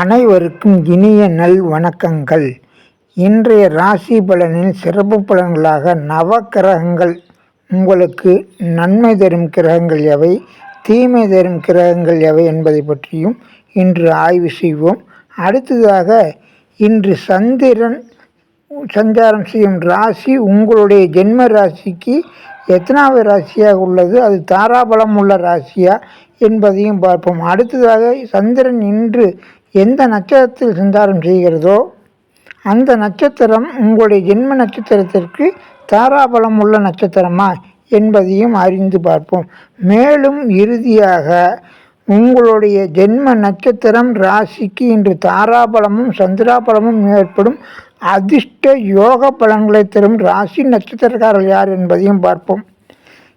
அனைவருக்கும் இனிய நல் வணக்கங்கள். இன்றைய ராசி பலனின் சிறப்பு பலன்களாக நவக்கிரகங்கள். உங்களுக்கு நன்மை தரும் கிரகங்கள் எவை? தீமை தரும் கிரகங்கள் எவை என்பதை பற்றியும் இன்று ஆய்வு செய்வோம். அடுத்ததாக இன்று சந்திரன் சஞ்சாரம் செய்யும் ராசி உங்களுடைய ஜென்ம ராசிக்கு எத்தனாவது ராசியாக உள்ளது? அது தாராபலம் உள்ள ராசியா என்பதையும் பார்ப்போம். அடுத்ததாக சந்திரன் இன்று எந்த நட்சத்திரத்தில் இருந்தாலும் செய்கிறதோ அந்த நட்சத்திரம் உங்களுடைய ஜென்ம நட்சத்திரத்திற்கு தாராபலம் உள்ள நட்சத்திரமா என்பதையும் அறிந்து பார்ப்போம். மேலும் இறுதியாக உங்களுடைய ஜென்ம நட்சத்திரம் ராசிக்கு இன்று தாராபலமும் சந்திராபலமும் ஏற்படும். அதிர்ஷ்ட யோக பலன்களை தரும் ராசி நட்சத்திரக்காரர்கள் யார் என்பதையும் பார்ப்போம்.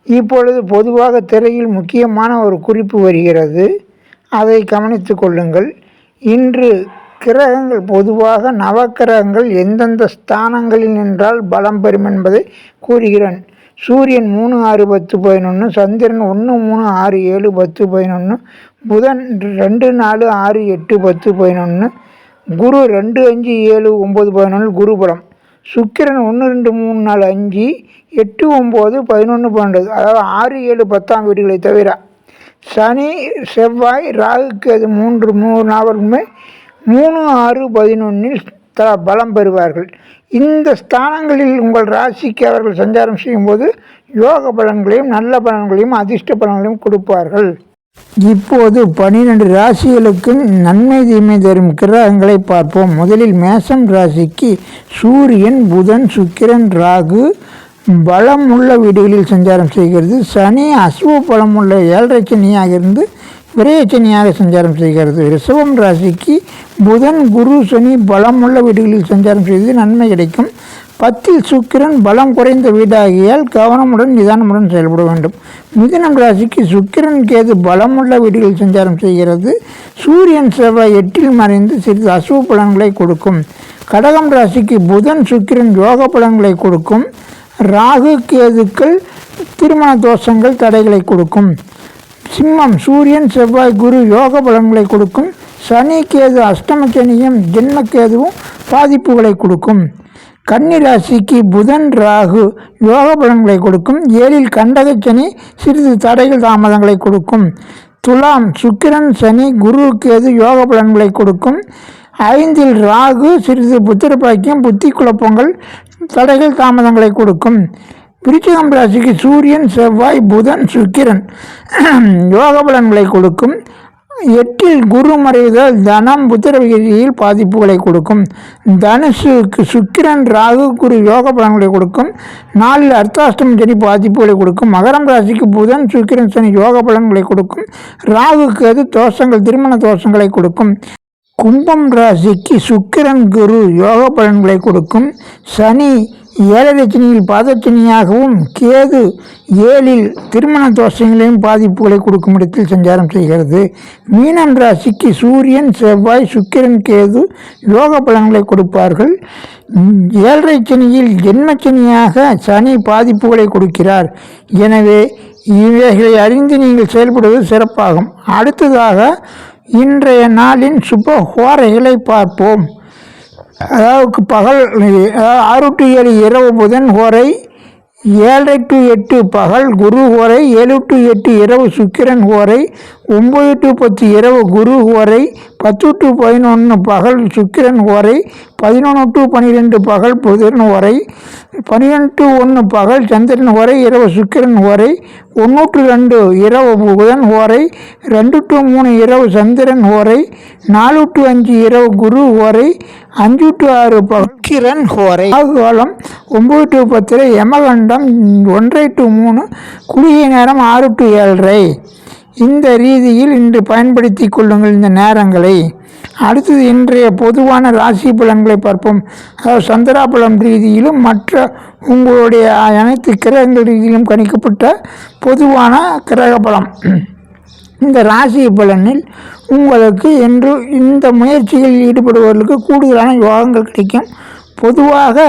இப்பொழுது பொதுவாக திரையில் முக்கியமான ஒரு குறிப்பு வருகிறது. அதை கவனித்து கொள்ளுங்கள். இன்று கிரகங்கள் பொதுவாக நவக்கிரகங்கள் எந்தெந்த ஸ்தானங்களில் நின்றால் பலம் பெறும் என்பதை கூறுகிறேன். சூரியன் மூணு ஆறு பத்து பதினொன்று சந்திரன் ஒன்று மூணு ஆறு ஏழு பத்து பதினொன்று புதன் ரெண்டு நாலு ஆறு எட்டு பத்து பதினொன்று குரு ரெண்டு அஞ்சு ஏழு ஒம்பது பதினொன்று குரு பலம். சுக்கிரன் ஒன்று ரெண்டு மூணு நாலு அஞ்சு எட்டு ஒம்பது பதினொன்று பன்னெண்டு. அதாவது ஆறு ஏழு பத்தாம் வீடுகளை தவிர சனி செவ்வாய் ராகுக்கு அது மூன்று மூணு நாவலுமே மூணு ஆறு பதினொன்றில் த பலம் பெறுவார்கள். இந்த ஸ்தானங்களில் உங்கள் ராசிக்கு அவர்கள் சஞ்சாரம் செய்யும்போது யோக பலன்களையும் நல்ல பலன்களையும் அதிர்ஷ்ட பலன்களையும் கொடுப்பார்கள். இப்போது பனிரெண்டு ராசிகளுக்கு நன்மை தீமை தரும் கிரகங்களை பார்ப்போம். முதலில் மேசம் ராசிக்கு சூரியன் புதன் சுக்கிரன் ராகு பலம் உள்ள வீடுகளில் சஞ்சாரம் செய்கிறது. சனி அசுவ பலம் உள்ள ஏழரை சனியாக இருந்து விரையச்சனியாக சஞ்சாரம் செய்கிறது. ரிஷபம் ராசிக்கு புதன் குரு சனி பலம் உள்ள வீடுகளில் சஞ்சாரம் செய்து நன்மை கிடைக்கும். பத்தில் சுக்கிரன் பலம் குறைந்த வீடாகியால் கவனமுடன் நிதானமுடன் செயல்பட வேண்டும். மிதுனம் ராசிக்கு சுக்கிரன் கேது பலமுள்ள வீடுகளில் சஞ்சாரம் செய்கிறது. சூரியன் செவ்வாய் எட்டில் மறைந்து சிறிது அசுவ பலன்களை கொடுக்கும். கடகம் ராசிக்கு புதன் சுக்கிரன் யோக பலன்களை கொடுக்கும். ராகு கேதுக்கள் திருமண தோஷங்கள் தடைகளை கொடுக்கும். சிம்மம் சூரியன் செவ்வாய் குரு யோக பலன்களை கொடுக்கும். சனி கேது அஷ்டம சனியும் பாதிப்புகளை கொடுக்கும். கன்னி ராசிக்கு புதன் ராகு யோக பலன்களை கொடுக்கும். ஏழில் கண்டக சனி சிறிது தடைகள் தாமதங்களை கொடுக்கும். துலாம் சுக்கிரன் சனி குரு யோக பலன்களை கொடுக்கும். ஐந்தில் ராகு சிறிது புத்திர பாக்கியம் புத்தி குழப்பங்கள் தடைகள் தாமதங்களை கொடுக்கும். விருச்சிகம் ராசிக்கு சூரியன் செவ்வாய் புதன் சுக்கிரன். யோக பலன்களை கொடுக்கும். எட்டில் குரு மறைதல் தனம் புத்திரவிகிரியில் பாதிப்புகளை கொடுக்கும். தனுசுக்கு சுக்கிரன் ராகு குரு யோக பலன்களை கொடுக்கும். நாலில் அர்த்தாஷ்டம் சனி பாதிப்புகளை கொடுக்கும். மகரம் ராசிக்கு புதன் சுக்கிரன் சனி யோக பலன்களை கொடுக்கும். ராகுக்கு அது தோஷங்கள் திருமண தோஷங்களை கொடுக்கும். கும்பம் ராசிக்கு சுக்கிரன் குரு யோக பலன்களை கொடுக்கும். சனி ஏழரச்சனியில் பாதச்சனியாகவும் கேது ஏழில் திருமண தோஷங்களையும் பாதிப்புகளை கொடுக்கும் இடத்தில் சஞ்சாரம் செய்கிறது. மீனம் ராசிக்கு சூரியன் செவ்வாய் சுக்கிரன் கேது யோக பலன்களை கொடுப்பார்கள். ஏழரை சனியில் ஜென்மச்சனியாக சனி பாதிப்புகளை கொடுக்கிறார். எனவே இவைகளை அறிந்து நீங்கள் செயல்படுவது சிறப்பாகும். அடுத்ததாக இன்றைய நாளின் சுப ஹோரைகளை பார்ப்போம். அதாவது பகல் ஆறு டு ஏழு இரவு புதன் ஹோரை ஏழரை டு எட்டு பகல் குரு ஹோரை ஏழு டு எட்டு இரவு சுக்கிரன் ஹோரை ஒம்பது டு பத்து இரவு குரு ஹோரை பத்து டு பதினொன்று பகல் சுக்கிரன் வரை பதினொன்று டு பன்னிரெண்டு பகல் புதன் வரை பன்னிரெண்டு டு ஒன்று பகல் சந்திரன் வரை இரவு சுக்கிரன் வரை ஒன்று டு ரெண்டு இரவு புதன் ஹோரை ரெண்டு டு மூணு இரவு சந்திரன் வரை நாலு டு அஞ்சு இரவு குரு வரை அஞ்சு டு ஆறு பக்கிரன் ஹோரை காலம் ஒம்பது டு பத்தில் யமகண்டம் ஒன்றரை டு மூணு குறுகிய நேரம் ஆறு டு ஏழரை. இந்த ரீதியில் இன்று பயன்படுத்தி கொள்ளுங்கள் இந்த நேரங்களை. அடுத்தது இன்றைய பொதுவான ராசி பலன்களை பார்ப்போம். அதாவது சந்திராபலம் ரீதியிலும் மற்ற உங்களுடைய அனைத்து கிரகங்கள் ரீதியிலும் கணிக்கப்பட்ட பொதுவான கிரக பலம் இந்த ராசி பலனில் உங்களுக்கு என்று இந்த முயற்சிகளில் ஈடுபடுபவர்களுக்கு கூடுதலான யோகங்கள் கிடைக்கும். பொதுவாக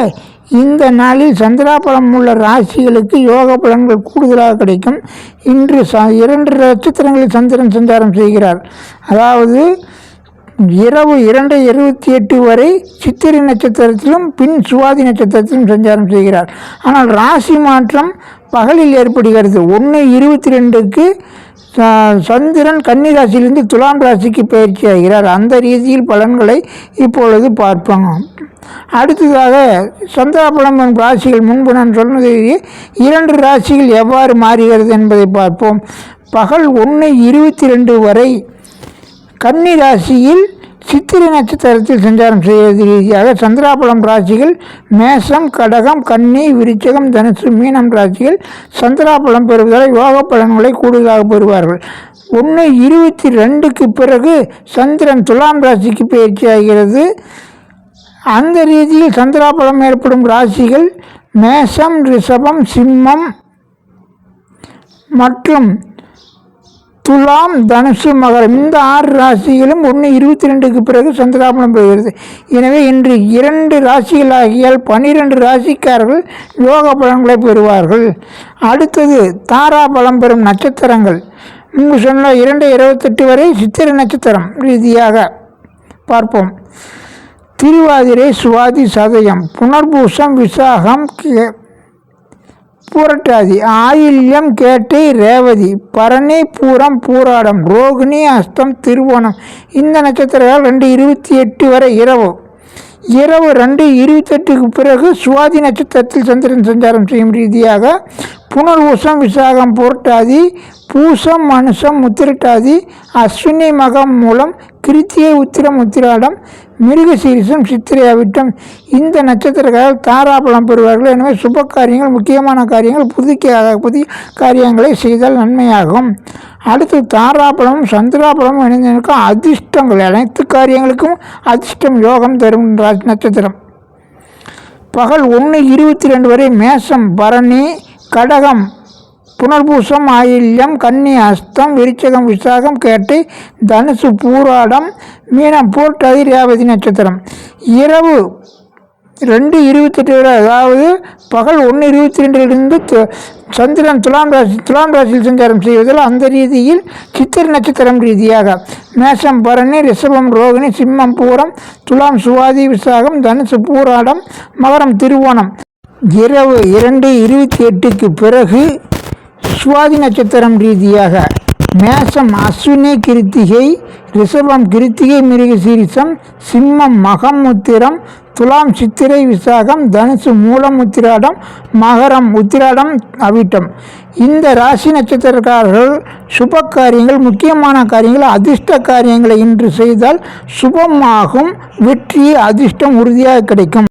இந்த நாளில் சந்திராபலம் உள்ள ராசிகளுக்கு யோக பலன்கள் கூடுதலாக கிடைக்கும். இன்று ச இரண்டு நட்சத்திரங்களில் சந்திரன் சஞ்சாரம் செய்கிறார். அதாவது இரவு இரண்டு இருபத்தி எட்டு வரை சித்திரை நட்சத்திரத்திலும் பின் சுவாதி நட்சத்திரத்திலும் சஞ்சாரம் செய்கிறார். ஆனால் ராசி மாற்றம் பகலில் ஏற்படுகிறது. ஒன்று இருபத்தி ரெண்டுக்கு சந்திரன் கன்னி ராசியிலிருந்து துலாம் ராசிக்கு பயிற்சி ஆகிறார். அந்த ரீதியில் பலன்களை இப்பொழுது பார்ப்போம். அடுத்ததாக சந்திராபலம் ராசிகள் முன்பு நான் சொன்னது இரண்டு ராசிகள் எவ்வாறு மாறுகிறது என்பதை பார்ப்போம். பகல் ஒன்று இருபத்தி ரெண்டு வரை கன்னி ராசியில் சித்திரை நட்சத்திரத்தில் சஞ்சாரம் செய்வது ரீதியாக சந்திராபலம் ராசிகள் மேசம் கடகம் கன்னி விருச்சகம் தனுசு மீனம் ராசிகள் சந்திராபலம் பெறுவதால் யோக பலன்களை கூடுதலாக பெறுவார்கள். ஒன்று இருபத்தி ரெண்டுக்கு பிறகு சந்திரன் துலாம் ராசிக்கு பயிற்சி ஆகிறது அந்த ரீதியில் சந்திராபலம் ஏற்படும் ராசிகள் மேஷம் ரிஷபம் சிம்மம் மற்றும் துலாம் தனுசு மகரம். இந்த ஆறு ராசிகளும் ஒன்று இருபத்தி ரெண்டுக்கு பிறகு சந்திராபலம் பெறுகிறது. எனவே இன்று இரண்டு ராசிகள் ஆகியால் பனிரெண்டு ராசிக்காரர்கள் யோக பலன்களை பெறுவார்கள். அடுத்தது தாராபலம் பெறும் நட்சத்திரங்கள். முன்பு சொன்ன இரண்டு இருபத்தெட்டு வரை சித்திரை நட்சத்திரம் ரீதியாக பார்ப்போம். திருவாதிரை சுவாதி சதயம் புனர்பூசம் விசாகம் பூரட்டாதி ஆயில்யம் கேட்டை ரேவதி பரணி பூரம் பூராடம் ரோகிணி அஸ்தம் திருவோணம் இந்த நட்சத்திரங்கள் ரெண்டு இருபத்தி எட்டு வரை இரவு. இரவு ரெண்டு இருபத்தெட்டுக்கு பிறகு சுவாதி நட்சத்திரத்தில் சந்திரன் சஞ்சாரம் செய்யும் ரீதியாக புனர்வூசம் விசாகம் புரட்டாதி பூசம் மனுஷம் முத்திரட்டாதி அஸ்வினி மகம் மூலம் கிருத்தியை உத்திரம் உத்திராடம் மிருகசீரிசம் சித்திரை அவிட்டம் இந்த நட்சத்திரக்காரர்கள் தாராபலம் பெறுவார்கள். எனவே சுப காரியங்கள் முக்கியமான காரியங்கள் புதுக்க புதிய காரியங்களை செய்தால் நன்மையாகும். அடுத்து தாராபலமும் சந்திராபலமும் இணைந்திருக்கும் அதிர்ஷ்டங்கள். அனைத்து காரியங்களுக்கும் அதிர்ஷ்டம் யோகம் தரும் நட்சத்திரம். பகல் ஒன்று இருபத்தி ரெண்டு வரை மேசம் பரணி கடகம் புனர்பூசம் ஆயில்யம் கன்னி அஸ்தம் விருச்சகம் விசாகம் கேட்டை தனுசு பூராடம் மீனம் போர்ட்டதி ரேவதி நட்சத்திரம். இரவு ரெண்டு இருபத்தெட்டு வரை அதாவது பகல் ஒன்று இருபத்தி ரெண்டிலிருந்து சந்திரன் துலாம் ராசி துலாம் ராசியில் சஞ்சாரம் செய்வதில் அந்த ரீதியில் சித்திர நட்சத்திரம் ரீதியாக. மேஷம் பரணி ரிஷபம் ரோகிணி சிம்மம் பூரம் துலாம் சுவாதி விசாகம் தனுசு பூராடம் மகரம் திருவோணம். இரவு இரண்டு இருபத்தி எட்டுக்கு பிறகு சுவாதி நட்சத்திரம் ரீதியாக மேசம் அஸ்வினி கிருத்திகை ரிஷபம் கிருத்திகை மிருக சீரிசம் சிம்மம் மகம் உத்திரம் துலாம் சித்திரை விசாகம் தனுசு மூலம் உத்திராடம் மகரம் உத்திராடம் அவிட்டம். இந்த ராசி நட்சத்திரக்காரர்கள் சுப காரியங்கள் முக்கியமான காரியங்கள் அதிர்ஷ்ட காரியங்களை இன்று செய்தால் சுபமாகும் வெற்றி அதிர்ஷ்டம் உறுதியாக கிடைக்கும்.